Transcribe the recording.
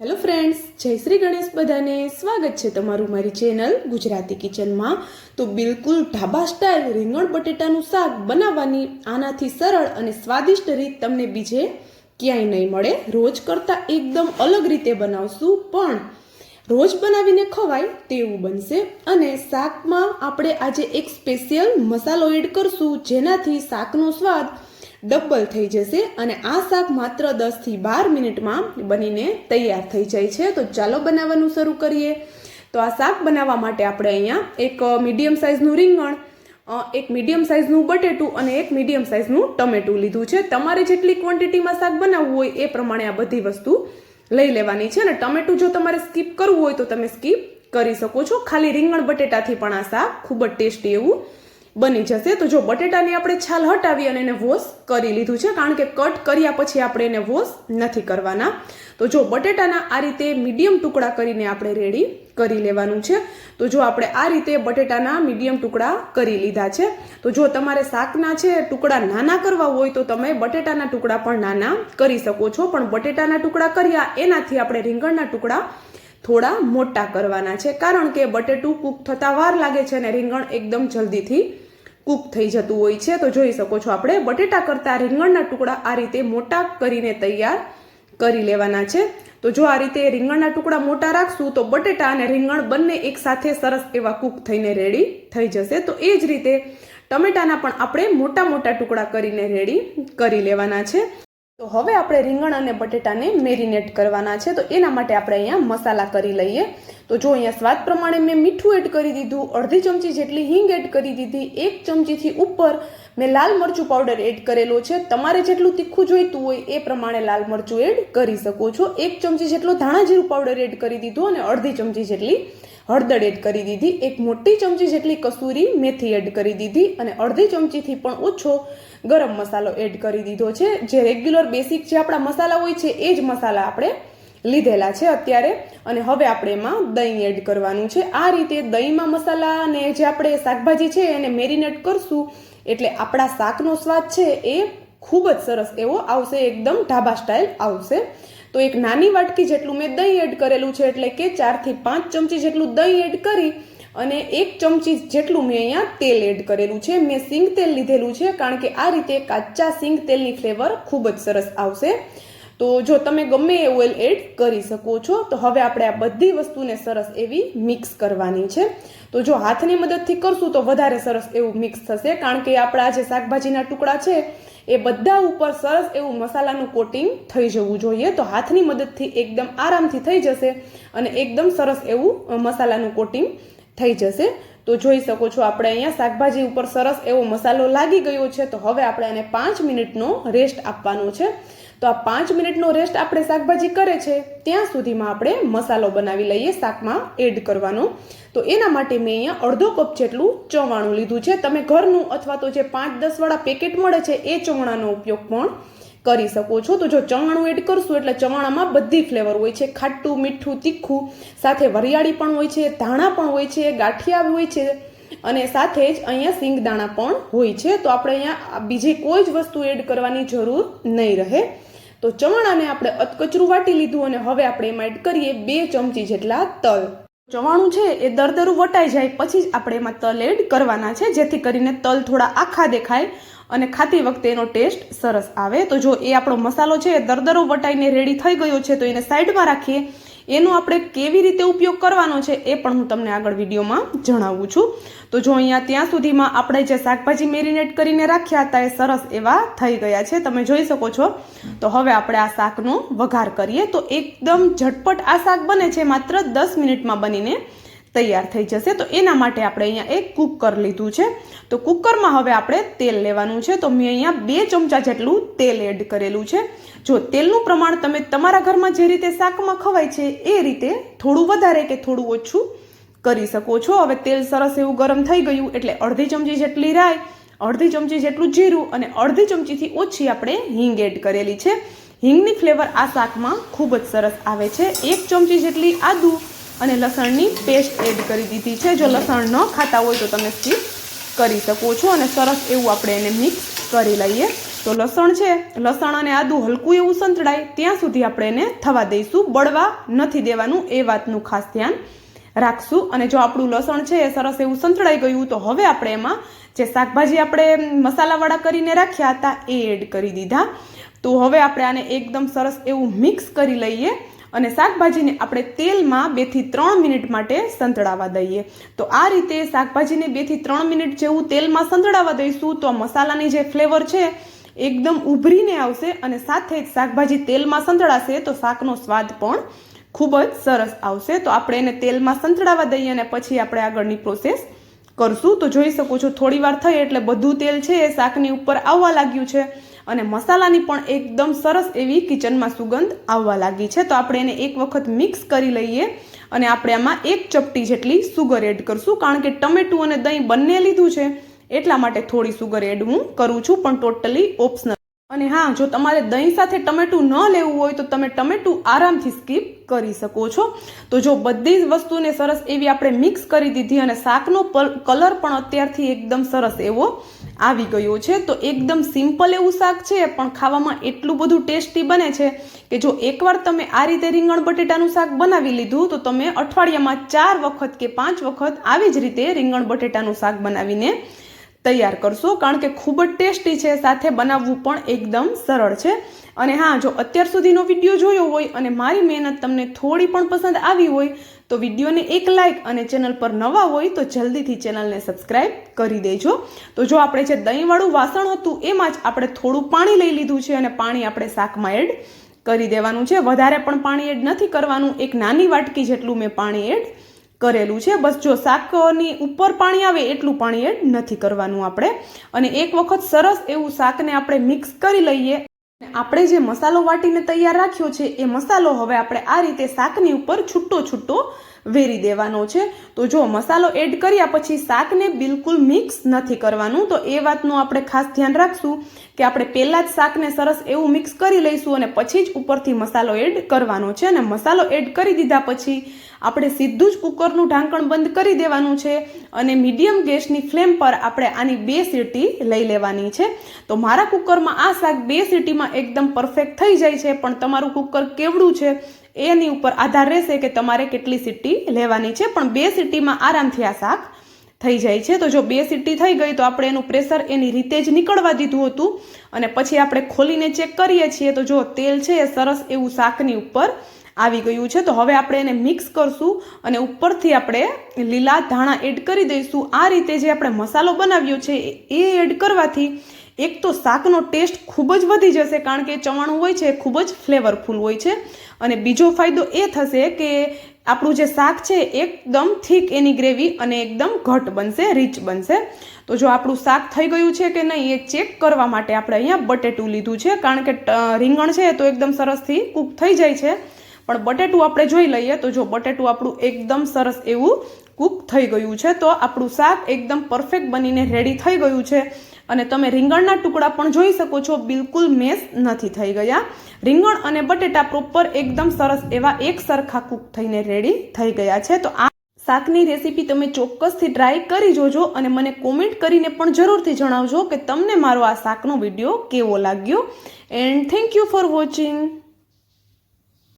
Hello friends જય શ્રી ગણેશ બધાને સ્વાગત છે તમારું મારી ચેનલ ગુજરાતી કિચનમાં તો બિલકુલ ઢાબા સ્ટાઇલ રીંગણ બટેટાનું શાક બનાવવાની આનાથી સરળ અને સ્વાદિષ્ટ રીત તમને બીજે ક્યાંય નહીં મળે. રોજ કરતાં એકદમ અલગ રીતે બનાવશું, પણ રોજ બનાવીને ખવાય તેવું બનશે. અને શાકમાં આપણે આજે એક સ્પેશિયલ મસાલો એડ કરશું, જેનાથી શાકનો સ્વાદ ડબલ થઈ જશે અને આ શાક માત્ર દસથી બાર મિનિટમાં બનીને તૈયાર થઈ જાય છે. તો ચાલો બનાવવાનું શરૂ કરીએ. તો આ શાક બનાવવા માટે આપણે અહીંયા એક મીડિયમ સાઇઝનું રીંગણ એક મીડિયમ સાઇઝનું બટેટું અને એક મીડિયમ સાઇઝનું ટમેટું લીધું છે. તમારે જેટલી ક્વોન્ટિટીમાં શાક બનાવવું હોય એ પ્રમાણે આ બધી વસ્તુ લઈ લેવાની છે. અને ટમેટું જો તમારે સ્કીપ કરવું હોય તો તમે સ્કીપ કરી શકો છો. ખાલી રીંગણ બટેટાથી પણ આ શાક ખૂબ જ ટેસ્ટી એવું બની જશે. તો જો બટેટાની આપણે છાલ હટાવી અને એને વોશ કરી લીધું છે, કારણ કે કટ કર્યા પછી આપણે એને વોશ નથી કરવાના. તો જો બટેટાના આ રીતે મીડિયમ ટુકડા કરીને આપણે રેડી કરી લેવાનું છે. તો જો આપણે આ રીતે બટેટાના મીડિયમ ટુકડા કરી લીધા છે. તો જો તમારે શાકના છે, ટુકડા નાના કરવા હોય તો તમે બટેટાના ટુકડા પણ નાના કરી શકો છો. પણ બટેટાના ટુકડા કર્યા, એનાથી આપણે રીંગણના ટુકડા થોડા મોટા કરવાના છે. કારણ કે બટેટું કૂક થતાં વાર લાગે છે અને રીંગણ એકદમ જલ્દીથી કૂક થઈ જતું હોય છે, તો જોઈ શકો છો આપણે. બટેટા કરતાં રીંગણના ટુકડા આ રીતે મોટા કરીને તૈયાર કરી લેવાના છે. તો જો આ રીતે રીંગણના ટુકડા મોટા રાખશું, તો બટેટા અને રીંગણ બંને એકસાથે સરસ એવા કૂક થઈને રેડી થઈ જશે. તો એ જ રીતે ટમેટાના પણ આપણે મોટા મોટા ટુકડા કરીને રેડી કરી લેવાના છે. તો હવે આપણે રીંગણ અને બટેટાને મેરિનેટ કરવાના છે. તો એના માટે આપણે અહીંયા મસાલા કરી લઈએ. તો જો અહીંયા સ્વાદ પ્રમાણે મેં મીઠું એડ કરી દીધું, અડધી ચમચી જેટલી હિંગ એડ કરી દીધી, એક ચમચીથી ઉપર મેં લાલ મરચું પાવડર એડ કરેલો છે. તમારે જેટલું તીખું જોઈતું હોય એ પ્રમાણે લાલ મરચું એડ કરી શકો છો. એક ચમચી જેટલો ધાણા જીરું પાવડર એડ કરી દીધું અને અડધી ચમચી જેટલી હળદર એડ કરી દીધી. એક મોટી ચમચી જેટલી કસૂરી મેથી એડ કરી દીધી અને અડધી ચમચીથી પણ ઓછો ગરમ મસાલો એડ કરી દીધો છે. જે રેગ્યુલર બેસિક જે આપણા મસાલા હોય છે, એ જ મસાલા આપણે લીધેલા છે અત્યારે. અને હવે આપણે એમાં દહીં એડ કરવાનું છે. આ રીતે દહીંમાં મસાલા અને જે આપણે શાકભાજી છે, એને મેરિનેટ કરશું. એટલે આપણા શાકનો સ્વાદ છે, એ ખૂબ જ સરસ એવો આવશે, એકદમ ઢાબા સ્ટાઇલ આવશે. તો એક નાની વાટકી જેટલું મેં દહીં એડ કરેલું છે, એટલે કે ચારથી પાંચ ચમચી જેટલું દહીં એડ કરી અને એક ચમચી જેટલું મેં અહીંયા તેલ એડ કરેલું છે. મેં સિંગ તેલ લીધેલું છે, કારણ કે આ રીતે કાચા સિંગ તેલની ફ્લેવર ખૂબ જ સરસ આવશે. તો જો તમે ગમે એ ઓઇલ એડ કરી શકો છો, તો હવે આપણે આ બધી વસ્તુને સરસ એવી મિક્સ કરવાની છે. તો જો હાથની મદદથી કરશું, તો વધારે સરસ એવું મિક્સ થશે, કારણ કે આપણા જે શાકભાજીના ટુકડા છે, એ બધા ઉપર સરસ એવું મસાલાનું કોટિંગ થઈ જવું જોઈએ. તો હાથની મદદથી એકદમ આરામથી થઈ જશે અને એકદમ સરસ એવું મસાલાનું કોટિંગ થઈ જશે. તો જોઈ શકો છો આપણે અહીંયા શાકભાજી ઉપર સરસ એવો મસાલો લાગી ગયો છે. તો હવે આપણે એને પાંચ મિનિટનો રેસ્ટ આપવાનો છે. તો આ પાંચ મિનિટનો રેસ્ટ આપણે શાકભાજી કરે છે. ત્યાં સુધીમાં આપણે મસાલો બનાવી લઈએ શાકમાં એડ કરવાનો. તો એના માટે મેં અહીંયા અડધો કપ જેટલું ચવાણું લીધું છે. તમે ઘરનું અથવા તો જે પાંચ દસ વાળા પેકેટ મળે છે, એ ચવાણાનો ઉપયોગ પણ કરી શકો છો. તો જો ચવાણું એડ કરશું એટલે ચવાણામાં બધી ફ્લેવર હોય છે. ખાટું, મીઠું, તીખું, સાથે વરિયાળી પણ હોય છે, ધાણા પણ હોય છે, ગાંઠિયા હોય છે અને સાથે જ અહીંયા સિંગદાણા પણ હોય છે. તો આપણે અહીંયા બીજી કોઈ જ વસ્તુ એડ કરવાની જરૂર નહીં રહે. તો ચવાણાને આપણે અતકચરું વાટી લીધું અને હવે આપણે એમાં એડ કરીએ બે ચમચી જેટલા તલ. ચવાણું છે એ દરદરું વટાઈ જાય પછી જ આપણે એમાં તલ એડ કરવાના છે, જેથી કરીને તલ થોડા આખા દેખાય અને ખાતી વખતે એનો ટેસ્ટ સરસ આવે. તો જો એ આપણો મસાલો છે એ દરદરો વટાઈને રેડી થઈ ગયો છે, તો એને સાઈડમાં રાખીએ. એનો આપણે કેવી રીતે ઉપયોગ કરવાનો છે એ પણ હું તમને આગળ વિડીયોમાં જણાવું છું. તો જો અહીંયા ત્યાં સુધીમાં આપણે જે શાકભાજી મેરિનેટ કરીને રાખ્યા હતા એ સરસ એવા થઈ ગયા છે. તમે જોઈ શકો છો. તો હવે આપણે આ શાકનો વઘાર કરીએ. તો એકદમ ઝટપટ આ શાક બને છે. માત્ર દસ મિનિટમાં બનીને તૈયાર થઈ જશે. તો એના માટે આપણે અહીંયા એક કુકર લીધું છે. તો કુકરમાં હવે આપણે તેલ લેવાનું છે. તો મેં અહીંયા બે ચમચા જેટલું તેલ એડ કરેલું છે. જો તેલનું પ્રમાણ તમે તમારા ઘરમાં જે રીતે શાકમાં ખવાય છે, એ રીતે થોડું વધારે કે થોડું ઓછું કરી શકો છો. હવે તેલ સરસ એવું ગરમ થઈ ગયું એટલે અડધી ચમચી જેટલી રાઈ, અડધી ચમચી જેટલું જીરું અને અડધી ચમચીથી ઓછી આપણે હિંગ એડ કરેલી છે. હિંગની ફ્લેવર આ શાકમાં ખૂબ જ સરસ આવે છે. એક ચમચી જેટલી આદુ અને લસણની પેસ્ટ એડ કરી દીધી છે. જો લસણ ન ખાતા હોય તો તમે સ્કીપ કરી શકો છો અને સરસ એવું આપણે એને મિક્સ કરી લઈએ. તો લસણ છે, લસણ અને આદું હલકું એવું સંતળાય. ત્યાં સુધી આપણે એને થવા દઈશું. બળવા નથી દેવાનું, એ વાતનું ખાસ ધ્યાન રાખશું. અને જો આપણું લસણ છે એ સરસ એવું સંતળાઈ ગયું, તો હવે આપણે એમાં જે શાકભાજી આપણે મસાલાવાળા કરીને રાખ્યા હતા, એ એડ કરી દીધા. તો હવે આપણે આને એકદમ સરસ એવું મિક્સ કરી લઈએ. અને શાકભાજીને આપણે તેલમાં બેથી ત્રણ મિનિટ માટે સંતળાવા દઈએ. તો આ રીતે શાકભાજીને બેથી ત્રણ મિનિટ જેવું તેલમાં સંતળાવા દઈશું તો મસાલાની જે ફ્લેવર છે એકદમ ઉભરીને આવશે અને સાથે જ શાકભાજી તેલમાં સંતળાશે તો શાકનો સ્વાદ પણ ખૂબ જ સરસ આવશે. તો આપણે એને તેલમાં સંતળાવા દઈએ અને પછી આપણે આગળની પ્રોસેસ કરશું. તો જોઈ શકો છો થોડી વાર થઈ એટલે બધું તેલ છે એ શાકની ઉપર આવવા લાગ્યું છે. અને મસાલાની પણ એકદમ સરસ એવી કિચનમાં સુગંધ આવવા લાગી છે. તો આપણે એને એક વખત મિક્સ કરી લઈએ અને આપણે આમાં એક ચપટી જેટલી સુગર એડ કરશું. કારણ કે ટમેટું અને દહીં બંને લીધું છે, એટલા માટે થોડી સુગર એડ હું કરું છું, પણ ટોટલી ઓપ્શનલ. અને હા, જો તમારે દહીં સાથે ટમેટું ન લેવું હોય, તો તમે ટમેટું આરામથી સ્કીપ કરી શકો છો. તો જો બધી જ વસ્તુને સરસ એવી આપણે મિક્સ કરી દીધી અને શાકનો કલર પણ અત્યારથી એકદમ સરસ એવો આવી ગયું છે. તો એકદમ સિમ્પલ એવું શાક છે, પણ ખાવામાં એટલું બધું ટેસ્ટી બને છે કે જો એકવાર તમે આ રીતે રીંગણ બટેટાનું શાક બનાવી લીધું, તો તમે અઠવાડિયામાં ચાર વખત કે પાંચ વખત આવી જ રીતે રીંગણ બટેટાનું શાક બનાવીને તૈયાર કરશો. કારણ કે ખૂબ જ ટેસ્ટી છે, સાથે બનાવવું પણ એકદમ સરળ છે. અને હા, જો અત્યાર સુધીનો વીડિયો જોયો હોય અને મારી મહેનત તમને થોડી પણ પસંદ આવી હોય તો વિડીયોને એક લાઇક અને ચેનલ પર નવા હોય તો જલ્દીથી ચેનલને સબસ્ક્રાઇબ કરી દેજો. તો જો આપણે જે દહીંવાળું વાસણ હતું એમાં જ આપણે થોડું પાણી લઈ લીધું છે અને પાણી આપણે શાકમાં એડ કરી દેવાનું છે. વધારે પણ પાણી એડ નથી કરવાનું. એક નાની વાટકી જેટલું મેં પાણી એડ કરેલું છે. બસ જો શાકની ઉપર પાણી આવે એટલું પાણી એડ નથી કરવાનું આપણે. અને એક વખત સરસ એવું શાકને આપણે મિક્સ કરી લઈએ. આપણે જે મસાલો વાટીને તૈયાર રાખ્યો છે, એ મસાલો હવે આપણે આ રીતે શાકની ઉપર છૂટો છૂટો વેરી દેવાનો છે. તો જો મસાલો એડ કર્યા પછી શાકને બિલકુલ મિક્સ નથી કરવાનું, તો એ વાતનું આપણે ખાસ ધ્યાન રાખશું કે આપણે પહેલાં જ શાકને સરસ એવું મિક્સ કરી લઈશું અને પછી જ ઉપરથી મસાલો એડ કરવાનો છે. અને મસાલો એડ કરી દીધા પછી આપણે સીધું જ કુકરનું ઢાંકણ બંધ કરી દેવાનું છે અને મીડિયમ ગેસની ફ્લેમ પર આપણે આની બે સીટી લઈ લેવાની છે. તો મારા કુકરમાં આ શાક બે સીટીમાં એકદમ પરફેક્ટ થઈ જાય છે, પણ તમારું કુકર કેવડું છે એની ઉપર આધાર રહેશે કે તમારે કેટલી સીટી લેવાની છે. પણ બે સીટીમાં આરામથી આ શાક થઈ જાય છે. તો જો બે સીટી થઈ ગઈ તો આપણે એનું પ્રેશર એની રીતે જ નીકળવા દીધું હતું. અને પછી આપણે ખોલીને ચેક કરીએ છીએ તો જો તેલ છે એ સરસ એવું શાકની ઉપર આવી ગયું છે. તો હવે આપણે એને મિક્સ કરશું અને ઉપરથી આપણે લીલા ધાણા એડ કરી દઈશું. આ રીતે જે આપણે મસાલો બનાવ્યો છે એ એડ કરવાથી એક તો શાકનો ટેસ્ટ ખૂબ જ વધી જશે કારણ કે ચવાણું હોય છે ખૂબ જ ફ્લેવરફુલ હોય છે. અને બીજો ફાયદો એ થશે કે આપણું જે શાક છે એકદમ થીક એની ગ્રેવી અને એકદમ ઘટ બનશે રીચ બનશે. તો જો આપણું શાક થઈ ગયું છે કે નહીં એ ચેક કરવા માટે આપણે અહીંયા બટેટું લીધું છે, કારણ કે રીંગણ છે તો એકદમ સરસથી કૂક થઈ જાય છે. પણ બટેટું આપણે જોઈ લઈએ તો જો બટેટું આપણું એકદમ સરસ એવું કૂક થઈ ગયું છે, તો આપણું શાક એકદમ પરફેક્ટ બનીને રેડી થઈ ગયું છે. અને તમે રીંગણના ટુકડા પણ જોઈ શકો છો, બિલકુલ મેસ નથી થઈ ગયા. રીંગણ અને બટેટા પ્રોપર એકદમ સરસ એવા એક સરખા કૂક થઈને રેડી થઈ ગયા છે. તો આ શાકની રેસીપી તમે ચોક્કસથી ટ્રાય કરી જોજો અને મને કોમેન્ટ કરીને પણ જરૂરથી જણાવજો કે તમને મારો આ શાકનો વીડિયો કેવો લાગ્યો. And thank you for watching